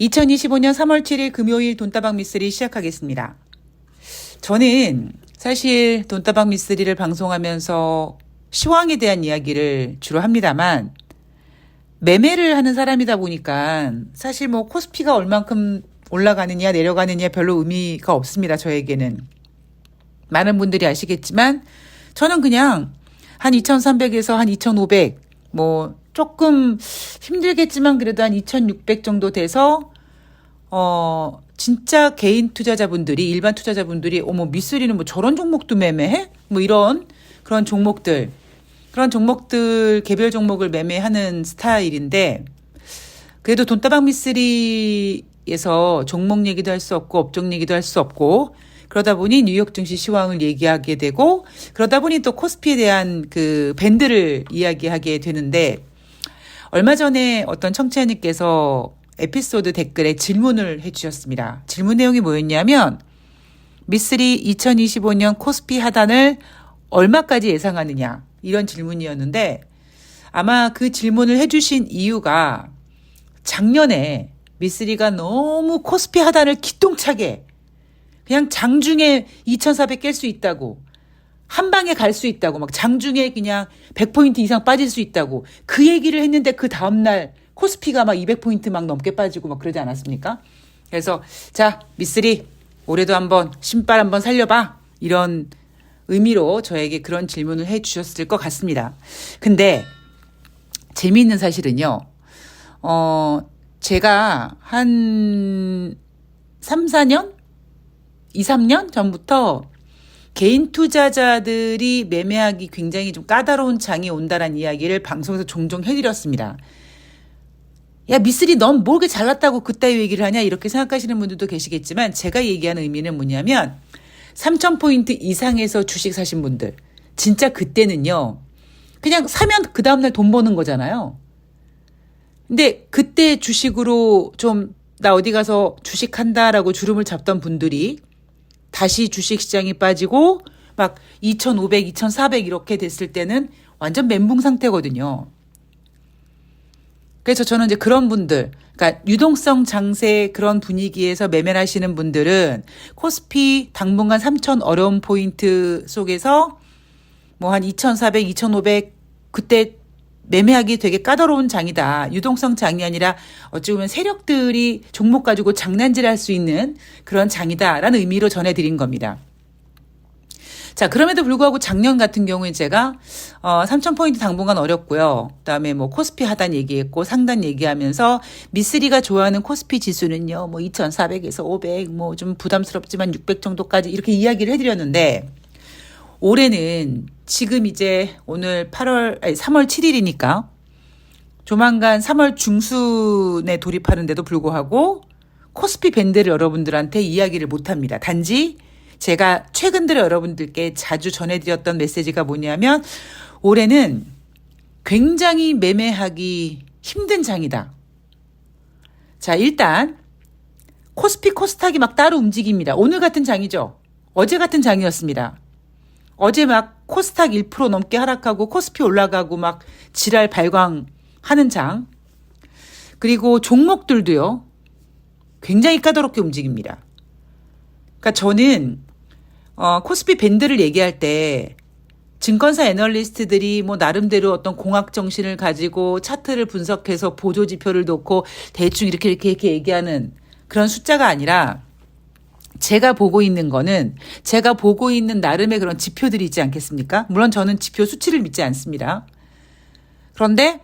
2025년 3월 7일 금요일 돈다방 미쓰리 시작하겠습니다. 저는 사실 돈다방 미쓰리를 방송하면서 시황에 대한 이야기를 주로 합니다만 매매를 하는 사람이다 보니까 사실 뭐 코스피가 얼만큼 올라가느냐 내려가느냐 별로 의미가 없습니다. 저에게는. 많은 분들이 아시겠지만 저는 그냥 한 2,300에서 한 2,500, 뭐 조금 힘들겠지만 그래도 한 2,600 정도 돼서 어 진짜 개인 투자자분들이 일반 투자자분들이 어머 미쓰리는 뭐 저런 종목도 매매해? 뭐 이런 그런 종목들 그런 종목들 개별 종목을 매매하는 스타일인데 그래도 돈다방 미쓰리에서 종목 얘기도 할 수 없고 업종 얘기도 할 수 없고 그러다 보니 뉴욕 증시 시황을 얘기하게 되고 그러다 보니 또 코스피에 대한 그 밴드를 이야기하게 되는데 얼마 전에 어떤 청취자님께서 에피소드 댓글에 질문을 해주셨습니다. 질문 내용이 뭐였냐면 미쓰리 2025년 코스피 하단을 얼마까지 예상하느냐 이런 질문이었는데 아마 그 질문을 해주신 이유가 작년에 미쓰리가 너무 코스피 하단을 기똥차게 그냥 장중에 2,400 깰 수 있다고. 한 방에 갈 수 있다고. 막 장중에 그냥 100포인트 이상 빠질 수 있다고. 그 얘기를 했는데 그 다음날 코스피가 막 200포인트 막 넘게 빠지고 막 그러지 않았습니까? 그래서 자, 미쓰리 올해도 한번 신발 한번 살려봐. 이런 의미로 저에게 그런 질문을 해 주셨을 것 같습니다. 근데 재미있는 사실은요. 어, 제가 한 3, 4년 2, 3년 전부터 개인 투자자들이 매매하기 굉장히 좀 까다로운 장이 온다라는 이야기를 방송에서 종종 해드렸습니다. 야, 미쓰리 넌뭐 그렇게 잘났다고 그따위 얘기를 하냐? 이렇게 생각하시는 분들도 계시겠지만 제가 얘기하는 의미는 뭐냐면 3,000포인트 이상에서 주식 사신 분들. 진짜 그때는요. 그냥 사면 그 다음날 돈 버는 거잖아요. 근데 그때 주식으로 좀 나 어디 가서 주식한다라고 주름을 잡던 분들이 다시 주식 시장이 빠지고 막 2,500, 2,400 이렇게 됐을 때는 완전 멘붕 상태거든요. 그래서 저는 이제 그런 분들, 그러니까 유동성 장세 그런 분위기에서 매매를 하시는 분들은 코스피 당분간 3,000 어려운 포인트 속에서 뭐 한 2,400, 2,500 그때 매매하기 되게 까다로운 장이다. 유동성 장이 아니라 어찌 보면 세력들이 종목 가지고 장난질 할 수 있는 그런 장이다라는 의미로 전해드린 겁니다. 자, 그럼에도 불구하고 작년 같은 경우에 제가 어 3,000포인트 당분간 어렵고요. 그다음에 뭐 코스피 하단 얘기했고 상단 얘기하면서 미쓰리가 좋아하는 코스피 지수는요. 뭐 2,400에서 500, 뭐 좀 부담스럽지만 600 정도까지 이렇게 이야기를 해 드렸는데 올해는 지금 이제 오늘 8월, 아니 3월 7일이니까 조만간 3월 중순에 돌입하는데도 불구하고 코스피 밴드를 여러분들한테 이야기를 못 합니다. 단지 제가 최근 들어 여러분들께 자주 전해드렸던 메시지가 뭐냐면 올해는 굉장히 매매하기 힘든 장이다. 자, 일단 코스피 코스닥이 막 따로 움직입니다. 오늘 같은 장이죠. 어제 같은 장이었습니다. 어제 막 코스닥 1% 넘게 하락하고 코스피 올라가고 막 지랄 발광하는 장. 그리고 종목들도요. 굉장히 까다롭게 움직입니다. 그러니까 저는 어, 코스피 밴드를 얘기할 때 증권사 애널리스트들이 뭐 나름대로 어떤 공학 정신을 가지고 차트를 분석해서 보조 지표를 놓고 대충 이렇게 이렇게 이렇게 얘기하는 그런 숫자가 아니라 제가 보고 있는 거는 제가 보고 있는 나름의 그런 지표들이 있지 않겠습니까? 물론 저는 지표 수치를 믿지 않습니다. 그런데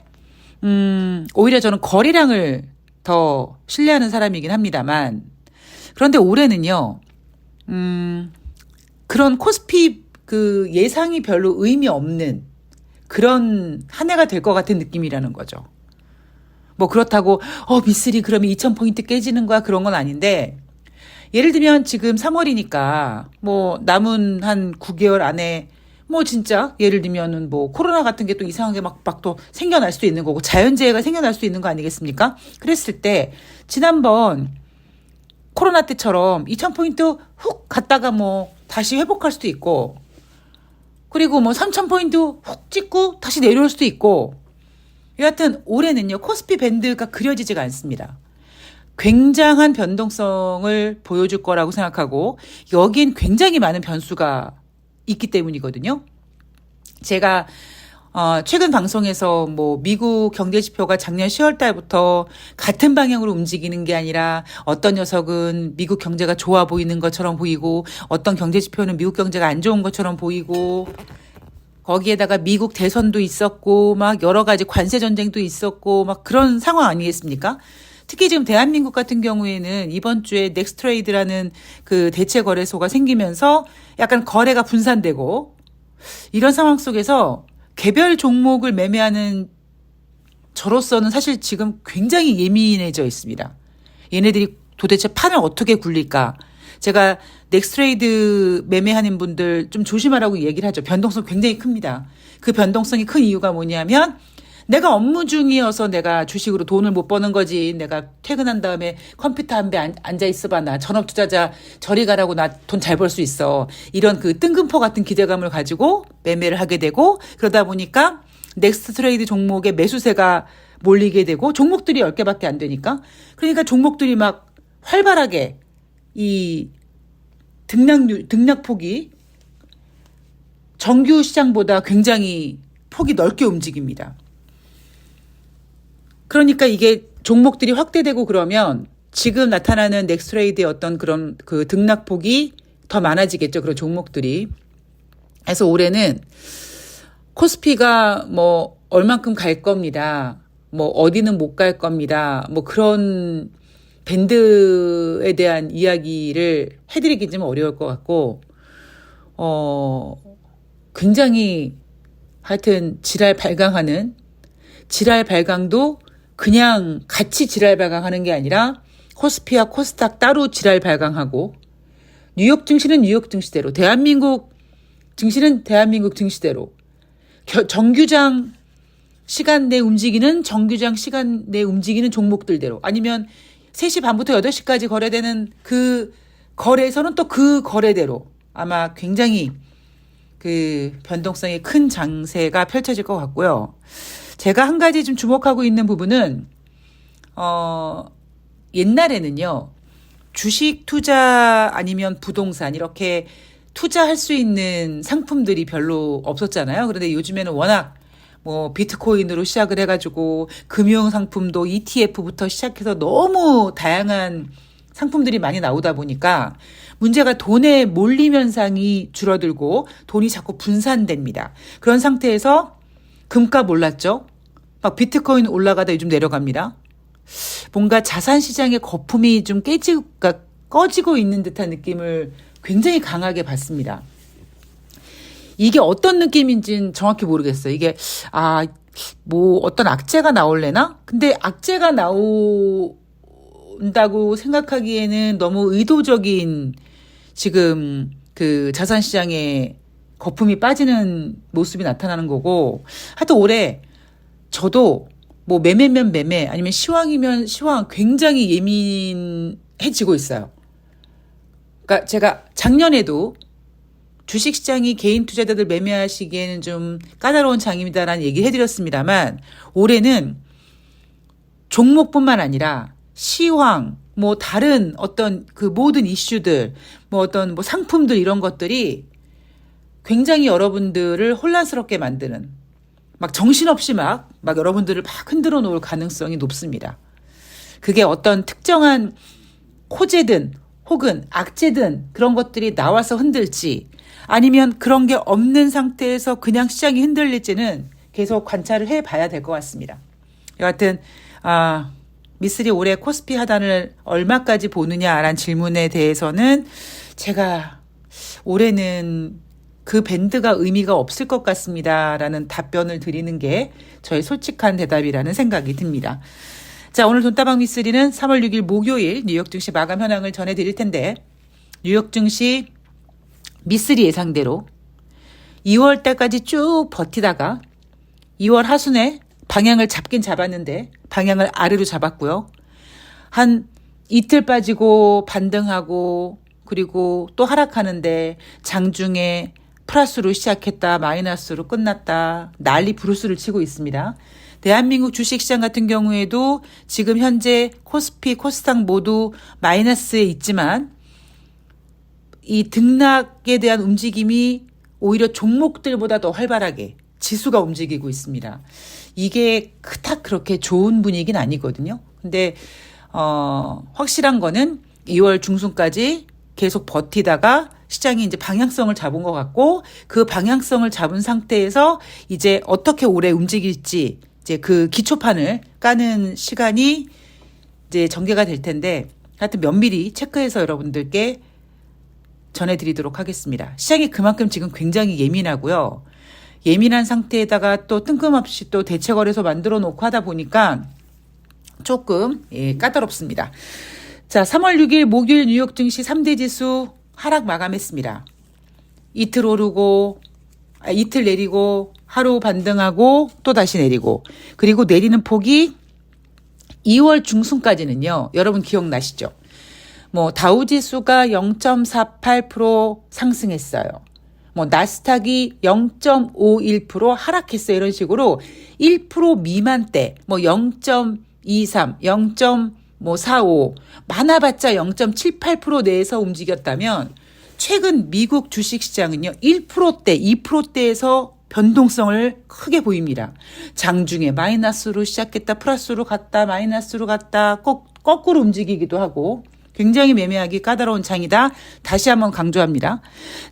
음, 오히려 저는 거래량을 더 신뢰하는 사람이긴 합니다만 그런데 올해는요. 음, 그런 코스피 그 예상이 별로 의미 없는 그런 한 해가 될 것 같은 느낌이라는 거죠. 뭐 그렇다고 어 미쓰리 그러면 2000포인트 깨지는 거야 그런 건 아닌데 예를 들면 지금 3월이니까 뭐 남은 한 9개월 안에 뭐 진짜 예를 들면은 뭐 코로나 같은 게 또 이상하게 막막또 생겨날 수도 있는 거고 자연재해가 생겨날 수 있는 거 아니겠습니까? 그랬을 때 지난번 코로나 때처럼 2,000포인트 훅 갔다가 뭐 다시 회복할 수도 있고 그리고 뭐 3,000포인트 훅 찍고 다시 내려올 수도 있고 여하튼 올해는요 코스피 밴드가 그려지지가 않습니다. 굉장한 변동성을 보여줄 거라고 생각하고 여긴 굉장히 많은 변수가 있기 때문이거든요. 제가 어, 최근 방송에서 뭐 미국 경제 지표가 작년 10월 달부터 같은 방향으로 움직이는 게 아니라 어떤 녀석은 미국 경제가 좋아 보이는 것처럼 보이고 어떤 경제 지표는 미국 경제가 안 좋은 것처럼 보이고 거기에다가 미국 대선도 있었고 막 여러 가지 관세 전쟁도 있었고 막 그런 상황 아니겠습니까? 특히 지금 대한민국 같은 경우에는 이번 주에 넥스트레이드라는 그 대체 거래소가 생기면서 약간 거래가 분산되고 이런 상황 속에서 개별 종목을 매매하는 저로서는 사실 지금 굉장히 예민해져 있습니다. 얘네들이 도대체 판을 어떻게 굴릴까? 제가 넥스트레이드 매매하는 분들 좀 조심하라고 얘기를 하죠. 변동성 굉장히 큽니다. 그 변동성이 큰 이유가 뭐냐면 내가 업무 중이어서 내가 주식으로 돈을 못 버는 거지. 내가 퇴근한 다음에 컴퓨터 한 배 앉아 있어봐. 나 전업 투자자 저리 가라고 나 돈 잘 벌 수 있어. 이런 그 뜬금포 같은 기대감을 가지고 매매를 하게 되고 그러다 보니까 넥스트 트레이드 종목의 매수세가 몰리게 되고 종목들이 10개밖에 안 되니까 그러니까 종목들이 막 활발하게 이 등락률, 등락폭이 정규 시장보다 굉장히 폭이 넓게 움직입니다. 그러니까 이게 종목들이 확대되고 그러면 지금 나타나는 넥스트레이드의 어떤 그런 그 등락폭이 더 많아지겠죠. 그런 종목들이. 그래서 올해는 코스피가 뭐 얼만큼 갈 겁니다. 뭐 어디는 못 갈 겁니다. 뭐 그런 밴드에 대한 이야기를 해드리기 좀 어려울 것 같고, 어, 굉장히 하여튼 지랄 발광하는, 지랄 발광도 그냥 같이 지랄 발광하는 게 아니라 코스피와 코스닥 따로 지랄 발광하고, 뉴욕 증시는 뉴욕 증시대로, 대한민국 증시는 대한민국 증시대로, 정규장 시간 내 움직이는 정규장 시간 내 움직이는 종목들대로. 아니면 3시 반부터 8시까지 거래되는 그 거래에서는 또 그 거래대로. 아마 굉장히 그 변동성이 큰 장세가 펼쳐질 것 같고요. 제가 한 가지 좀 주목하고 있는 부분은 어 옛날에는요. 주식 투자 아니면 부동산 이렇게 투자할 수 있는 상품들이 별로 없었잖아요. 그런데 요즘에는 워낙 뭐 비트코인으로 시작을 해가지고 금융 상품도 ETF부터 시작해서 너무 다양한 상품들이 많이 나오다 보니까 문제가 돈의 몰림 현상이 줄어들고 돈이 자꾸 분산됩니다. 그런 상태에서 금값 올랐죠? 막 비트코인 올라가다 요즘 내려갑니다. 뭔가 자산 시장의 거품이 좀 깨지고, 꺼지고 있는 듯한 느낌을 굉장히 강하게 받습니다. 이게 어떤 느낌인지는 정확히 모르겠어요. 이게, 아, 뭐, 어떤 악재가 나올래나? 근데 악재가 나온다고 생각하기에는 너무 의도적인 지금 그 자산시장에 거품이 빠지는 모습이 나타나는 거고, 하여튼 올해 저도 뭐 매매면 매매 아니면 시황이면 시황 굉장히 예민해지고 있어요. 그러니까 제가 작년에도 주식시장이 개인 투자자들 매매하시기에는 좀 까다로운 장입니다라는 얘기 해드렸습니다만 올해는 종목뿐만 아니라 시황, 뭐 다른 어떤 그 모든 이슈들, 뭐 어떤 뭐 상품들 이런 것들이 굉장히 여러분들을 혼란스럽게 만드는 막 정신없이 막, 막 여러분들을 막 흔들어 놓을 가능성이 높습니다. 그게 어떤 특정한 호재든 혹은 악재든 그런 것들이 나와서 흔들지 아니면 그런 게 없는 상태에서 그냥 시장이 흔들릴지는 계속 관찰을 해 봐야 될 것 같습니다. 여하튼, 아, 미쓰리 올해 코스피 하단을 얼마까지 보느냐라는 질문에 대해서는 제가 올해는 그 밴드가 의미가 없을 것 같습니다 라는 답변을 드리는 게 저의 솔직한 대답이라는 생각이 듭니다. 자, 오늘 돈다방 미쓰리는 3월 6일 목요일 뉴욕 증시 마감 현황을 전해드릴 텐데, 뉴욕 증시 미쓰리 예상대로 2월 달까지 쭉 버티다가 2월 하순에 방향을 잡긴 잡았는데 방향을 아래로 잡았고요. 한 이틀 빠지고 반등하고 그리고 또 하락하는데 장중에 플러스로 시작했다 마이너스로 끝났다 난리 브루스를 치고 있습니다. 대한민국 주식시장 같은 경우에도 지금 현재 코스피, 코스닥 모두 마이너스에 있지만 이 등락에 대한 움직임이 오히려 종목들보다 더 활발하게 지수가 움직이고 있습니다. 이게 그닥 그렇게 좋은 분위기는 아니거든요. 근데 어 확실한 거는 2월 중순까지 계속 버티다가 시장이 이제 방향성을 잡은 것 같고 그 방향성을 잡은 상태에서 이제 어떻게 올해 움직일지 이제 그 기초판을 까는 시간이 이제 전개가 될 텐데 하여튼 면밀히 체크해서 여러분들께 전해드리도록 하겠습니다. 시장이 그만큼 지금 굉장히 예민하고요. 예민한 상태에다가 또 뜬금없이 또 대체 거래소 만들어 놓고 하다 보니까 조금 예, 까다롭습니다. 자, 3월 6일 목요일 뉴욕 증시 3대 지수 하락 마감했습니다. 이틀 오르고 아, 이틀 내리고 하루 반등하고 또 다시 내리고 그리고 내리는 폭이 2월 중순까지는요. 여러분 기억나시죠? 뭐 다우지수가 0.48% 상승했어요. 뭐 나스닥이 0.51% 하락했어요. 이런 식으로 1% 미만대 뭐 0.23, 0.45 많아봤자 0.78% 내에서 움직였다면 최근 미국 주식 시장은요 1%대, 2%대에서 변동성을 크게 보입니다. 장중에 마이너스로 시작했다 플러스로 갔다 마이너스로 갔다 꼭 거꾸로 움직이기도 하고 굉장히 매매하기 까다로운 장이다. 다시 한번 강조합니다.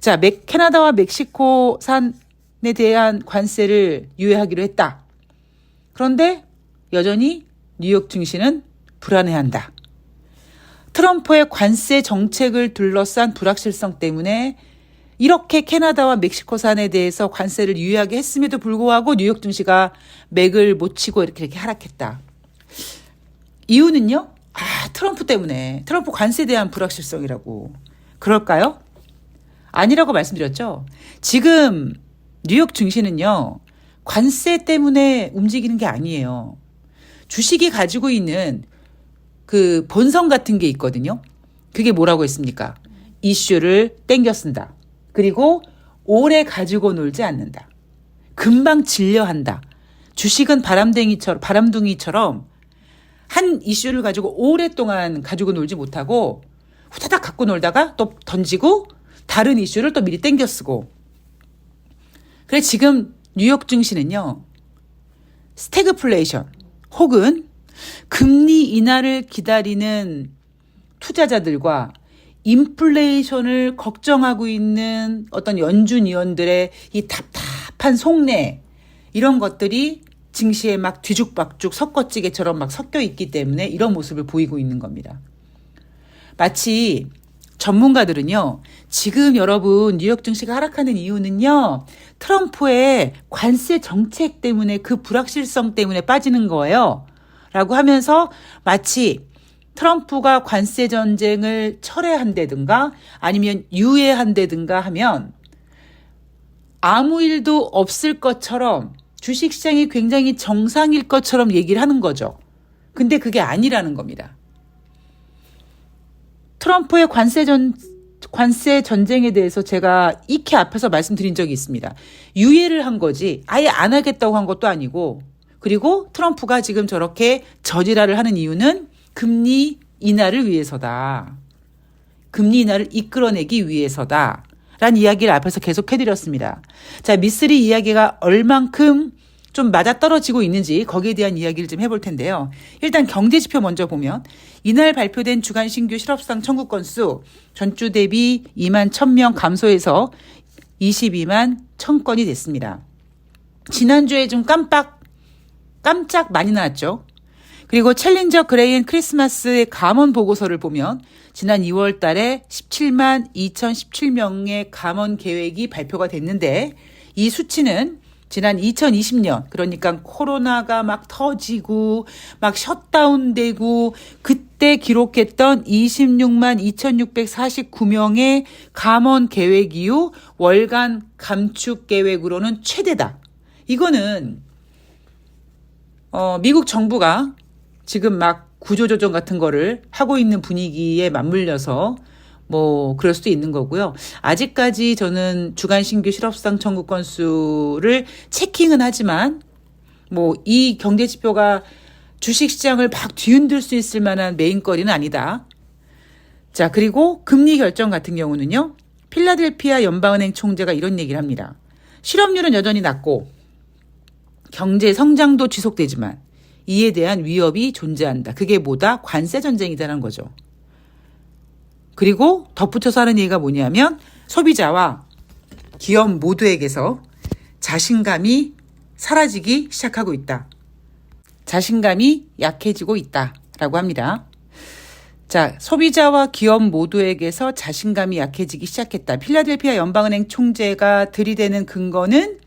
자, 맥, 캐나다와 멕시코산에 대한 관세를 유예하기로 했다. 그런데 여전히 뉴욕 증시는 불안해한다. 트럼프의 관세 정책을 둘러싼 불확실성 때문에 이렇게 캐나다와 멕시코산에 대해서 관세를 유예하게 했음에도 불구하고 뉴욕 증시가 맥을 못 치고 이렇게, 이렇게 하락했다. 이유는요? 아, 트럼프 때문에. 트럼프 관세에 대한 불확실성이라고. 그럴까요? 아니라고 말씀드렸죠? 지금 뉴욕 증시는요, 관세 때문에 움직이는 게 아니에요. 주식이 가지고 있는 그 본성 같은 게 있거든요. 그게 뭐라고 했습니까? 이슈를 땡겨 쓴다. 그리고 오래 가지고 놀지 않는다. 금방 질려한다. 주식은 바람댕이처럼, 바람둥이처럼 한 이슈를 가지고 오랫동안 가지고 놀지 못하고 후다닥 갖고 놀다가 또 던지고 다른 이슈를 또 미리 땡겨 쓰고. 그래 지금 뉴욕 증시는요. 스태그플레이션 혹은 금리 인하를 기다리는 투자자들과 인플레이션을 걱정하고 있는 어떤 연준 위원들의 이 답답한 속내 이런 것들이 증시에 막 뒤죽박죽 섞어찌개처럼 막 섞여 있기 때문에 이런 모습을 보이고 있는 겁니다. 마치 전문가들은요, 지금 여러분 뉴욕 증시가 하락하는 이유는요, 트럼프의 관세 정책 때문에 그 불확실성 때문에 빠지는 거예요. 라고 하면서 마치 트럼프가 관세 전쟁을 철회한다든가 아니면 유예한다든가 하면 아무 일도 없을 것처럼 주식시장이 굉장히 정상일 것처럼 얘기를 하는 거죠. 근데 그게 아니라는 겁니다. 트럼프의 관세 전, 관세 전쟁에 대해서 제가 익히 앞에서 말씀드린 적이 있습니다. 유예를 한 거지, 아예 안 하겠다고 한 것도 아니고, 그리고 트럼프가 지금 저렇게 저지랄을 하는 이유는 금리 인하를 위해서다. 금리 인하를 이끌어내기 위해서다. 라는 이야기를 앞에서 계속 해드렸습니다. 자, 미쓰리 이야기가 얼만큼 좀 맞아떨어지고 있는지 거기에 대한 이야기를 좀 해볼 텐데요. 일단 경제 지표 먼저 보면 이날 발표된 주간 신규 실업상 청구 건수 전주 대비 2만 1000명 감소해서 22만 1000건이 됐습니다. 지난주에 좀 깜빡 깜짝 많이 나왔죠. 그리고 챌린저 그레인 크리스마스의 감원 보고서를 보면 지난 2월 달에 17만 2017명의 감원 계획이 발표가 됐는데 이 수치는 지난 2020년 그러니까 코로나가 막 터지고 막 셧다운되고 그때 기록했던 26만 2649명의 감원 계획 이후 월간 감축 계획으로는 최대다. 이거는 어 미국 정부가 지금 막 구조조정 같은 거를 하고 있는 분위기에 맞물려서 뭐 그럴 수도 있는 거고요. 아직까지 저는 주간 신규 실업상 청구 건수를 체킹은 하지만 뭐 이 경제 지표가 주식 시장을 막 뒤흔들 수 있을 만한 메인거리는 아니다. 자, 그리고 금리 결정 같은 경우는요. 필라델피아 연방은행 총재가 이런 얘기를 합니다. 실업률은 여전히 낮고 경제 성장도 지속되지만 이에 대한 위협이 존재한다. 그게 뭐다? 관세 전쟁이다라는 거죠. 그리고 덧붙여서 하는 얘기가 뭐냐면 소비자와 기업 모두에게서 자신감이 사라지기 시작하고 있다. 자신감이 약해지고 있다 라고 합니다. 자, 소비자와 기업 모두에게서 자신감이 약해지기 시작했다. 필라델피아 연방은행 총재가 들이대는 근거는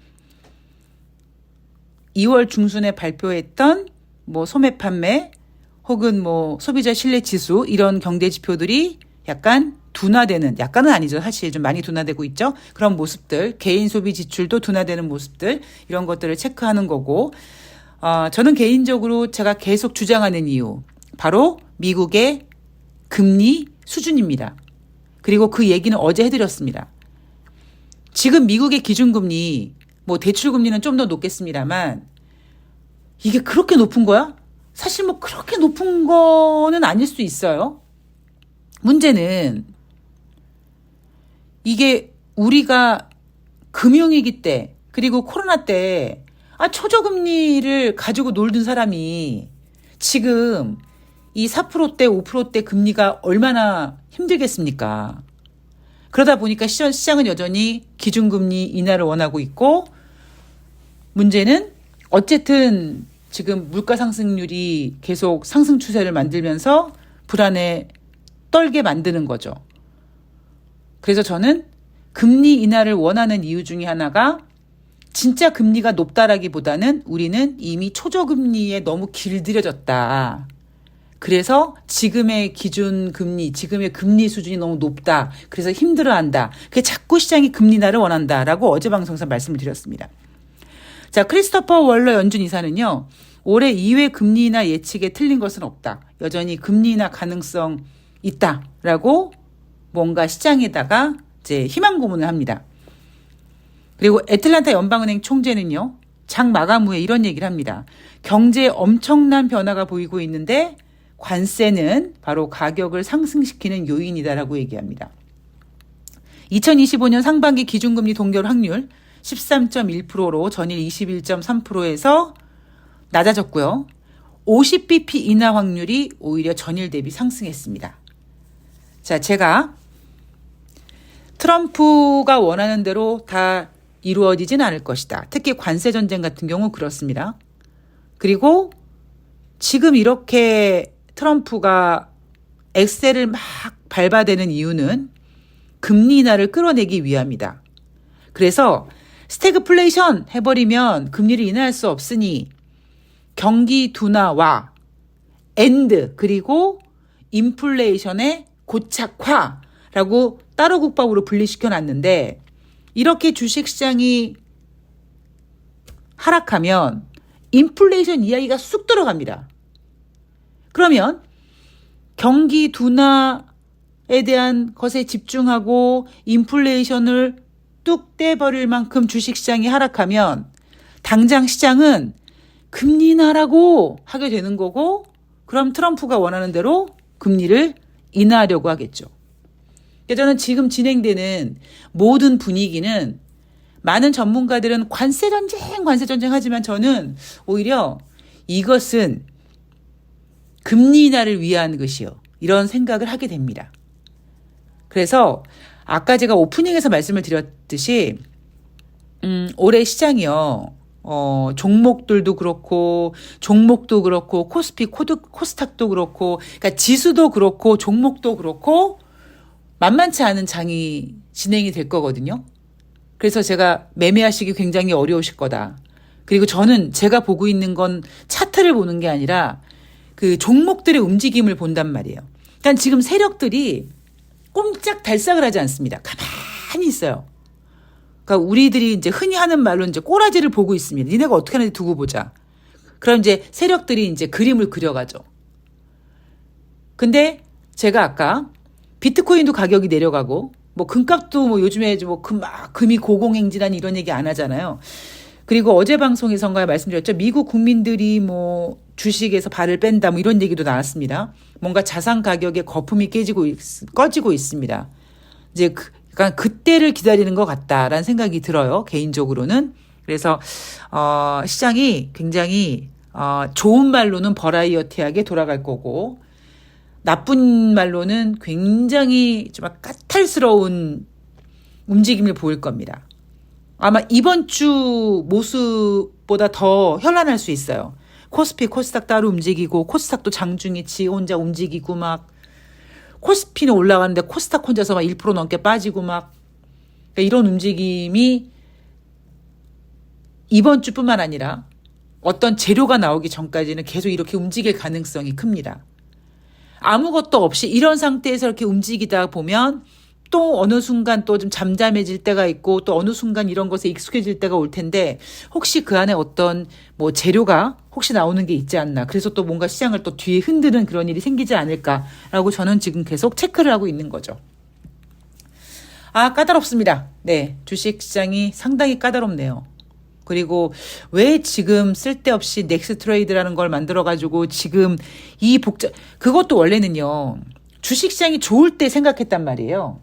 2월 중순에 발표했던 뭐 소매 판매 혹은 뭐 소비자 신뢰 지수 이런 경제 지표들이 약간 둔화되는 약간은 아니죠. 사실 좀 많이 둔화되고 있죠. 그런 모습들, 개인 소비 지출도 둔화되는 모습들 이런 것들을 체크하는 거고 어, 저는 개인적으로 제가 계속 주장하는 이유 바로 미국의 금리 수준입니다. 그리고 그 얘기는 어제 해드렸습니다. 지금 미국의 기준금리, 뭐 대출 금리는 좀 더 높겠습니다만 이게 그렇게 높은 거야? 사실 뭐 그렇게 높은 거는 아닐 수 있어요. 문제는 이게 우리가 금융위기 때 그리고 코로나 때 아, 초저금리를 가지고 놀던 사람이 지금 이 4%대, 5%대 금리가 얼마나 힘들겠습니까? 그러다 보니까 시장은 여전히 기준금리 인하를 원하고 있고 문제는 어쨌든 지금 물가 상승률이 계속 상승 추세를 만들면서 불안에 떨게 만드는 거죠. 그래서 저는 금리 인하를 원하는 이유 중에 하나가 진짜 금리가 높다라기보다는 우리는 이미 초저금리에 너무 길들여졌다. 그래서 지금의 기준 금리, 지금의 금리 수준이 너무 높다. 그래서 힘들어한다. 그게 자꾸 시장이 금리 인하를 원한다라고 어제 방송에서 말씀을 드렸습니다. 자, 크리스토퍼 월러 연준 이사는요. 올해 2회 금리 인하 예측에 틀린 것은 없다. 여전히 금리 인하 가능성 있다라고 뭔가 시장에다가 이제 희망 고문을 합니다. 그리고 애틀란타 연방은행 총재는요. 장 마감 후에 이런 얘기를 합니다. 경제에 엄청난 변화가 보이고 있는데 관세는 바로 가격을 상승시키는 요인이다라고 얘기합니다. 2025년 상반기 기준금리 동결 확률 13.1%로 전일 21.3%에서 낮아졌고요. 50bp 인하 확률이 오히려 전일 대비 상승했습니다. 자, 제가 트럼프가 원하는 대로 다 이루어지진 않을 것이다. 특히 관세 전쟁 같은 경우 그렇습니다. 그리고 지금 이렇게 트럼프가 엑셀을 막 밟아대는 이유는 금리 인하를 끌어내기 위함이다. 그래서 스태그플레이션 해버리면 금리를 인하할 수 없으니 경기 둔화와 엔드 그리고 인플레이션의 고착화라고 따로 국밥으로 분리시켜 놨는데 이렇게 주식시장이 하락하면 인플레이션 이야기가 쑥 들어갑니다. 그러면 경기 둔화에 대한 것에 집중하고 인플레이션을 뚝 떼버릴 만큼 주식시장이 하락하면 당장 시장은 금리 인하라고 하게 되는 거고 그럼 트럼프가 원하는 대로 금리를 인하하려고 하겠죠. 그러니까 저는 지금 진행되는 모든 분위기는 많은 전문가들은 관세 전쟁, 관세 전쟁 하지만 저는 오히려 이것은 금리 인하를 위한 것이요. 이런 생각을 하게 됩니다. 그래서 아까 제가 오프닝에서 말씀을 드렸듯이 음, 올해 시장이요. 어, 종목들도 그렇고, 종목도 그렇고, 코스피, 코드, 코스닥도 그렇고, 그러니까 지수도 그렇고, 종목도 그렇고, 만만치 않은 장이 진행이 될 거거든요. 그래서 제가 매매하시기 굉장히 어려우실 거다. 그리고 저는 제가 보고 있는 건 차트를 보는 게 아니라 그 종목들의 움직임을 본단 말이에요. 그러니까 지금 세력들이 꼼짝 달싹을 하지 않습니다. 가만히 있어요. 그러니까 우리들이 이제 흔히 하는 말로 이제 꼬라지를 보고 있습니다. 니네가 어떻게 하는지 두고 보자. 그럼 이제 세력들이 이제 그림을 그려가죠. 근데 제가 아까 비트코인도 가격이 내려가고 뭐 금값도 뭐 요즘에 뭐 금, 막 금이 고공행진한 이런 얘기 안 하잖아요. 그리고 어제 방송에선가 말씀드렸죠. 미국 국민들이 뭐 주식에서 발을 뺀다 뭐 이런 얘기도 나왔습니다. 뭔가 자산 가격의 거품이 깨지고 있, 꺼지고 있습니다. 이제 그, 그러니까 그때를 기다리는 것 같다라는 생각이 들어요. 개인적으로는. 그래서 어 시장이 굉장히 어 좋은 말로는 버라이어티하게 돌아갈 거고 나쁜 말로는 굉장히 좀 까탈스러운 움직임을 보일 겁니다. 아마 이번 주 모습보다 더 현란할 수 있어요. 코스피, 코스닥 따로 움직이고 코스닥도 장중에 지 혼자 움직이고 막 코스피는 올라가는데 코스닥 혼자서 막 1% 넘게 빠지고 막 그러니까 이런 움직임이 이번 주뿐만 아니라 어떤 재료가 나오기 전까지는 계속 이렇게 움직일 가능성이 큽니다. 아무것도 없이 이런 상태에서 이렇게 움직이다 보면 또 어느 순간 또 좀 잠잠해질 때가 있고 또 어느 순간 이런 것에 익숙해질 때가 올 텐데 혹시 그 안에 어떤 뭐 재료가 혹시 나오는 게 있지 않나 그래서 또 뭔가 시장을 또 뒤에 흔드는 그런 일이 생기지 않을까라고 저는 지금 계속 체크를 하고 있는 거죠. 아 까다롭습니다. 네 주식 시장이 상당히 까다롭네요. 그리고 왜 지금 쓸데없이 넥스 트레이드라는 걸 만들어 가지고 지금 이 복잡 그것도 원래는요 주식 시장이 좋을 때 생각했단 말이에요.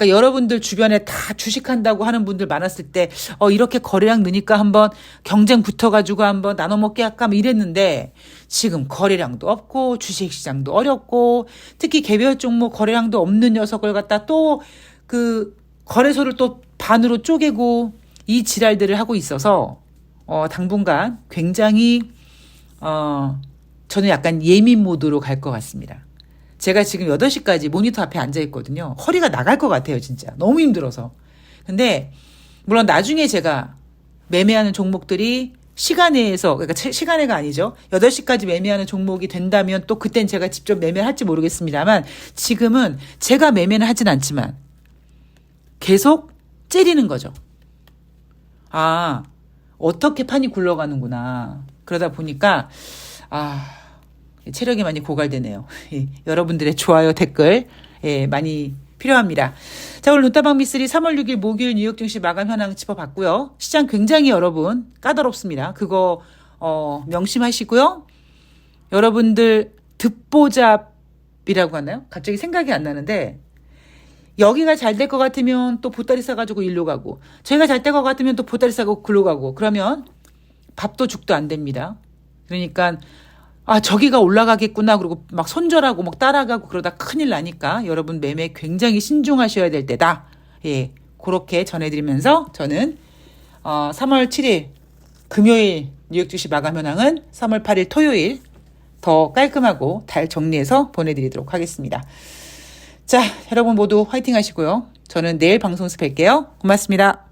그러니까 여러분들 주변에 다 주식한다고 하는 분들 많았을 때, 어, 이렇게 거래량 느니까 한번 경쟁 붙어가지고 한번 나눠 먹게 할까? 뭐 이랬는데, 지금 거래량도 없고, 주식 시장도 어렵고, 특히 개별 종목 거래량도 없는 녀석을 갖다 또 그 거래소를 또 반으로 쪼개고, 이 지랄들을 하고 있어서, 어, 당분간 굉장히, 어, 저는 약간 예민 모드로 갈 것 같습니다. 제가 지금 8시까지 모니터 앞에 앉아 있거든요. 허리가 나갈 것 같아요, 진짜. 너무 힘들어서. 근데, 물론 나중에 제가 매매하는 종목들이 시간에서, 그러니까 시간에가 아니죠. 8시까지 매매하는 종목이 된다면 또 그땐 제가 직접 매매를 할지 모르겠습니다만 지금은 제가 매매는 하진 않지만 계속 찌리는 거죠. 아, 어떻게 판이 굴러가는구나. 그러다 보니까, 아, 체력이 많이 고갈되네요. 예, 여러분들의 좋아요, 댓글 예, 많이 필요합니다. 자, 오늘 눈다방 미쓰리 3월 6일 목요일 뉴욕 증시 마감 현황 짚어봤고요. 시장 굉장히 여러분 까다롭습니다. 그거 어, 명심하시고요. 여러분들 듣보잡이라고 하나요? 갑자기 생각이 안 나는데 여기가 잘 될 것 같으면 또 보따리 싸가지고 일로 가고 저희가 잘 될 것 같으면 또 보따리 싸고 글로 가고 그러면 밥도 죽도 안 됩니다. 그러니까 아, 저기가 올라가겠구나. 그리고 막 손절하고 막 따라가고 그러다 큰일 나니까 여러분 매매 굉장히 신중하셔야 될 때다. 예. 그렇게 전해드리면서 저는 어, 3월 7일 금요일 뉴욕 주시 마감 현황은 3월 8일 토요일 더 깔끔하고 달 정리해서 보내드리도록 하겠습니다. 자, 여러분 모두 화이팅 하시고요. 저는 내일 방송에서 뵐게요. 고맙습니다.